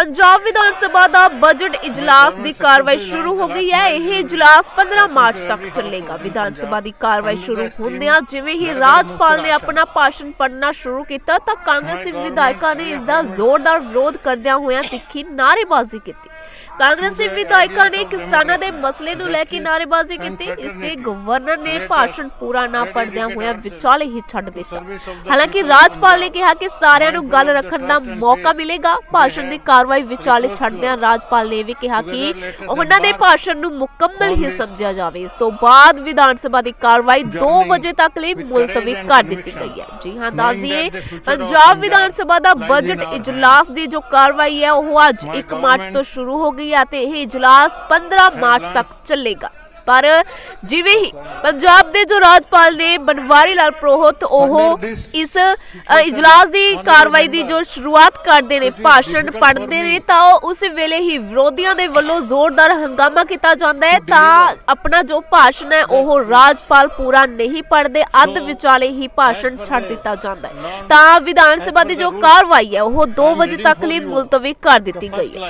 ਪੰਜਾਬ ਵਿਧਾਨ ਸਭਾ ਦਾ budget ਇਜਲਾਸ ਦੀ ਕਾਰਵਾਈ ਸ਼ੁਰੂ ਹੋ ਗਈ ਹੈ। ਇਹ ਇਜਲਾਸ 15 ਮਾਰਚ ਤੱਕ ਚੱਲੇਗਾ। ਵਿਧਾਨ ਸਭਾ ਦੀ ਕਾਰਵਾਈ ਸ਼ੁਰੂ ਹੁੰਦਿਆਂ ਜਿਵੇਂ ਹੀ ਰਾਜਪਾਲ ਨੇ ਆਪਣਾ ਭਾਸ਼ਣ ਪੜ੍ਹਨਾ ਸ਼ੁਰੂ ਕੀਤਾ ਤਾਂ ਕਾਂਗਰਸੀ ਵਿਧਾਇਕਾਂ ਨੇ ਇਸ ਦਾ ਜ਼ੋਰਦਾਰ ਵਿਰੋਧ ਕਰਦਿਆਂ ਹੋਇਆਂ ਤਿੱਖੀ ਨਾਅਰੇਬਾਜ਼ੀ ਕੀਤੀ। ਕਾਂਗਰਸੀ ਵਿਧਾਇਕਾਂ ਨੇ ਕਿਸਾਨਾਂ ਦੇ ਮਸਲੇ ਨੂੰ ਲੈ ਕੇ ਨਾਅਰੇਬਾਜ਼ੀ ਕੀਤੀ ਇਸ ਤੇ ਗਵਰਨਰ ਨੇ ਭਾਸ਼ਣ ਪੂਰਾ ਨਾ ਪੜ੍ਹਦਿਆਂ ਹੋਇਆਂ ਵਿਚਾਲੇ ਹੀ ਛੱਡ ਦਿੱਤਾ। ਹਾਲਾਂਕਿ ਰਾਜਪਾਲ ਨੇ ਕਿਹਾ ਕਿ ਸਾਰਿਆਂ ਨੂੰ ਗੱਲ ਰੱਖਣ ਦਾ ਮੌਕਾ ਮਿਲੇਗਾ। ਭਾਸ਼ਣ ਦੀ ਕਾਰਵਾਈ ਵਿਚਾਲੇ ਛੱਡਦਿਆਂ ਰਾਜਪਾਲ ਨੇ ਵੀ ਕਿਹਾ ਕਿ ਉਹਨਾਂ ਦੇ ਭਾਸ਼ਣ ਨੂੰ ਮੁਕੰਮਲ ਹੀ ਸਮਝਿਆ ਜਾਵੇ। ਇਸ ਤੋਂ ਬਾਅਦ ਵਿਧਾਨ ਸਭਾ ਦੀ ਕਾਰਵਾਈ 2 ਵਜੇ ਤੱਕ ਲਈ ਮੁਲਤਵੀ ਕਰ ਦਿੱਤੀ ਗਈ ਹੈ। ਜੀ ਹਾਂ ਦੱਸ ਦਈਏ ਪੰਜਾਬ ਵਿਧਾਨ ਸਭਾ ਦਾ ਬਜਟ ਇਜਲਾਸ ਦੀ ਜੋ ਕਾਰਵਾਈ ਹੈ ਉਹ ਅੱਜ 1 ਮਾਰਚ ਤੋਂ ਸ਼ੁਰੂ ਹੋ ਗਈ ਹੈ ਤੇ ਇਹ ਇਜਲਾਸ 15 ਮਾਰਚ ਤੱਕ ਚੱਲੇਗਾ। ਪਰ ਜਿਵੇਂ ਹੀ ਪੰਜਾਬ ਦੇ ਜੋ ਰਾਜਪਾਲ ਨੇ ਬਨਵਾਰੀ ਲਾਲ ਪ੍ਰੋਹਤ ਉਹ ਇਸ ਇਜਲਾਸ ਦੀ ਕਾਰਵਾਈ ਦੀ ਜੋ ਸ਼ੁਰੂਆਤ ਕਰਦੇ ਨੇ ਭਾਸ਼ਣ ਪੜ੍ਹਦੇ ਨੇ ਤਾਂ ਉਸ ਵੇਲੇ ਹੀ ਵਿਰੋਧੀਆਂ ਦੇ ਵੱਲੋਂ ਜ਼ੋਰਦਾਰ ਹੰਗਾਮਾ ਕੀਤਾ ਜਾਂਦਾ ਹੈ। ਤਾਂ ਆਪਣਾ ਜੋ ਭਾਸ਼ਣ ਹੈ ਉਹ ਰਾਜਪਾਲ ਪੂਰਾ ਨਹੀਂ ਪੜ੍ਹਦੇ। ਅੱਧ ਵਿਚਾਲੇ ਹੀ ਭਾਸ਼ਣ ਛੱਡ ਦਿੱਤਾ ਜਾਂਦਾ ਹੈ। ਤਾਂ ਵਿਧਾਨ ਸਭਾ ਦੀ ਜੋ ਕਾਰਵਾਈ ਹੈ ਉਹ 2 ਵਜੇ ਤੱਕ ਲਈ ਮੁਲਤਵੀ ਕਰ ਦਿੱਤੀ ਗਈ ਹੈ।